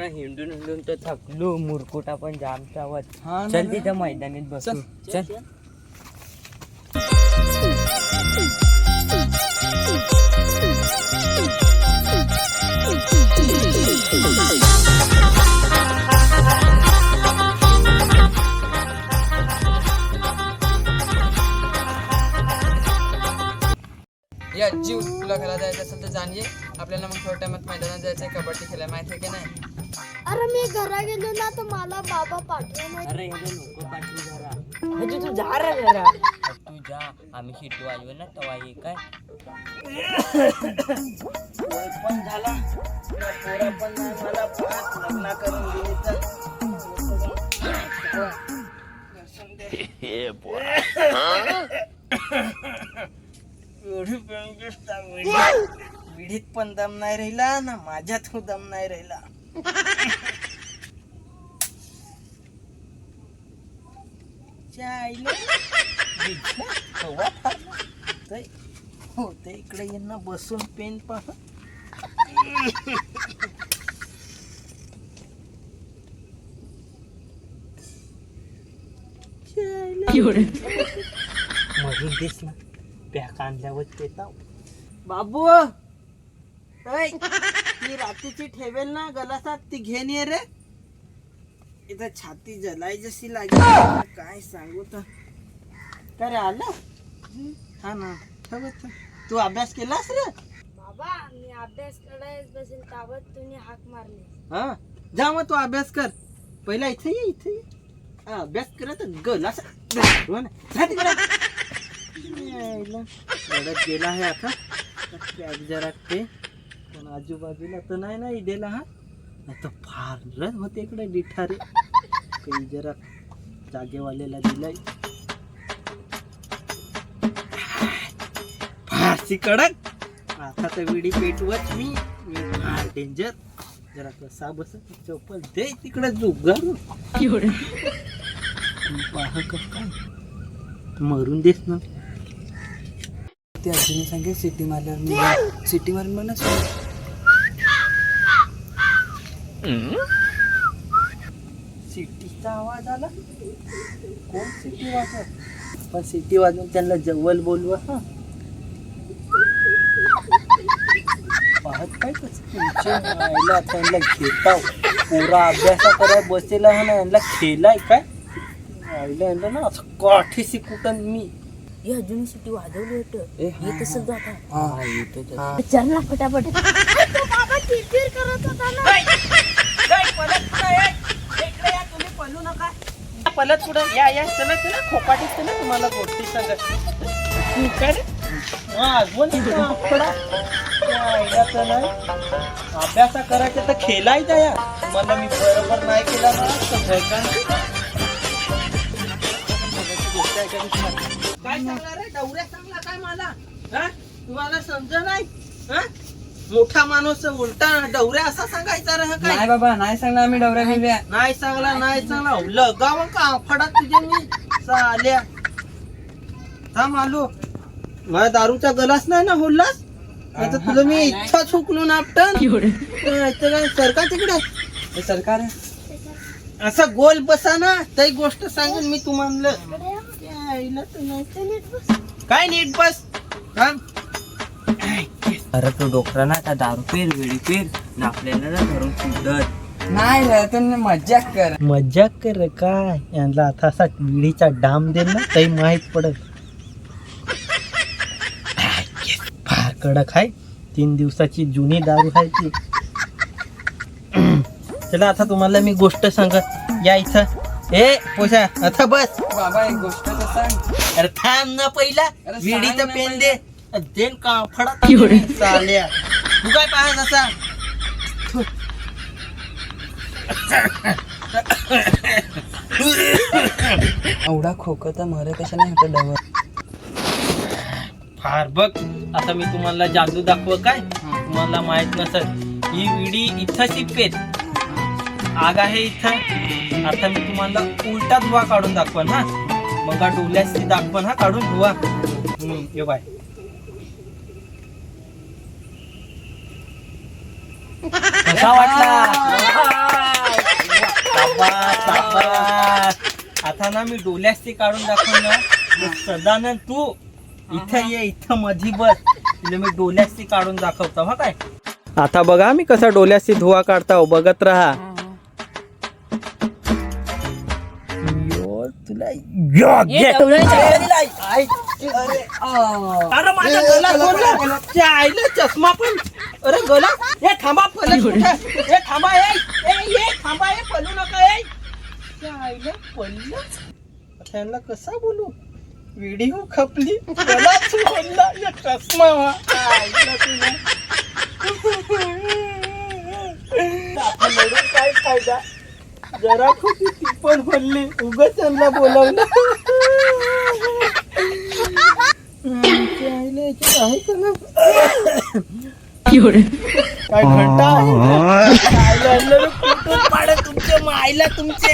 पोरं हिंडून हिंडून तर थकलो मुरकुटा पण जाम चावत. हा ना चल रे. तिथं मैदानीत बसू. चल. चल. या जीव तुला खेळायला जायचं असेल तर जाण ये आपल्याला मग थोड्या टायमात मैदानात जायचं आहे कबड्डी खेळायला. माहिती आहे की नाही? अरे मी घरा गेलो ना तर मला बाबा पाठवा नाही अरे हे नको पाठवू जरा. म्हणजे तू जा रे जरा. तू जा. आम्ही शिटू वाजवू ना तवा ये काय? पण झाला. पोरा पण नाही मला पाच लग्न करून दिली तर एवढी पेंगेस विडीत पण दम नाही राहिला ना माझ्यात दम नाही राहिला. च्या आईला विद्या हवा फारला. तै- हो ते इकडे यांना बसून पेन पहा मरून देस ना पॅक आणल्यावर ते जाऊ बाबू ऐ, ती रात्रीची ठेवेल ना गलासात ती घेऊन ये रे. इथं छाती जलाय जशी लागेल. काय सांगू तर. काय रे आलं? हा ना ठेवत तू अभ्यास केलास रे? बाबा मी अभ्यास करायच बसेल तावत तुम्ही हाक मारली. हा जा मग तू अभ्यास कर. पहिला इथे ये इथे ये. हा, अभ्यास तिकडे. यायला. रडत गेला आहे आता. बॅग जरा ते. पण आजूबाजूला तर नाही ना इदेला हा? नाही तर फार होते इकडे डिठारे काही जरा जागेवालेला दिलाय. फारशी कडक. आता तर विडी पेटवत मी. मी फार डेंजर जरा कसा बस चप्पल दे तिकडे जुगार. पाह काय मरून देस ना. ते आजीने सांगेल सिटी मारल्यावर मी सिटी मारून म्हणा सिटीचा आवाज आला? कोण सिटी वाजत पण सिटी वाजून त्यांना जवळ बोलवा हा. पाहत काय कसं तुमच्या त्यांना घेताव पुरा अभ्यासा कराय बसेला हा ना यांना खेळाय काय? आईला यांना ना असं काठीशी कुठं मी. हे अजून सुट्टी वाजवली होतं. ए, हा, येत असेल तो आता. ना फटाफट तो बाबा चिडचिड करत होता ना. पलत पुढं. या या चला चला. खोपाटीत चला तुम्हाला गोष्टी सांगत काय रे? हा. अभ्यासा करायचं तर खेळायचा या. मला मी बरोबर नाही केला ना तर भयंकर. काय सांगणार रे डवऱ्या सांगला काय मला हा? तुम्हाला समज नाही? हा? मोठा माणूस उलटा डवऱ्या असा सांगायचा रे हा काय बाबा नाही सांगणार आम्ही डवऱ्या गेल्या नाही चांगला नाही चांगला लगाव का? फडात तुझे मी. चाल्या थांब आलो. माझ्या दारूचा गलास नाही ना होल्लास? आता तुला मी इच्छा चुकलो ना आपटन. काय सरकार तिकडे? सरकार असं गोल बसा ना. तरी गोष्ट सांगून मी तुम्हाला. काय नीट बस? थांब अरे तो डोकरा ना आता दारू पेर वेळी पेर? ना आपल्याला ना धरून सुधत नाही रे तुम्ही मजाक कर. मजाक कर काय? यांना आता असा विडीचा डाम दे ना काही माहीत पडत फार कडक आहे. तीन दिवसाची जुनी दारू आहे ती. चला आता तुम्हाला मी गोष्ट सांगत या इथं. ए पोसा आता बस. बाबा एक गोष्ट तर सांग. अरे थांब ना पहिला. अरे सांग विडीचं ना पेन पहिला. दे. देन का फडा चालल्या. तू काय पाहत असा? एवढा खोकता मरे कशा नाही होतं डबर फार बघ आता मी तुम्हाला जादू दाखव काय? तुम्हाला माहीत नसल ही विडी इथं पेत आग आहे इथं. आता मी तुम्हाला उलटा धुवा काढून दाखवन हा. मग डोल्यास ती दाखवन हा काढून धुवा. ये बाय. कसा वाटला. आता ना मी डोल्यास काढून दाखवून ना मग सदानंद तू इथं ये इथं मधी बस. तुला मी डोल्यास काढून दाखवतो हा काय? आता बघा मी कसा डोल्यास धुवा काढता बघत राहा. अरे माझा गला. त्या आईला चष्मा पण. अरे गला ए थांबा पलट? ए थांबा ए थांबा ए पलू नका त्या आईला पडलं त्यांना कसा बोलू? व्हिडिओ खपली. गला सोडला या चष्मा. आईला तुला. काय फायदा? जरा खोटी ती पण बोलली. उगाच त्यांना बोलवलं. आमच्या आईला याच्यात आहे का ना काय घंटा आहे? का? आईला आणलं रे, कुठून पाडे तुमचे मायला तुमचे.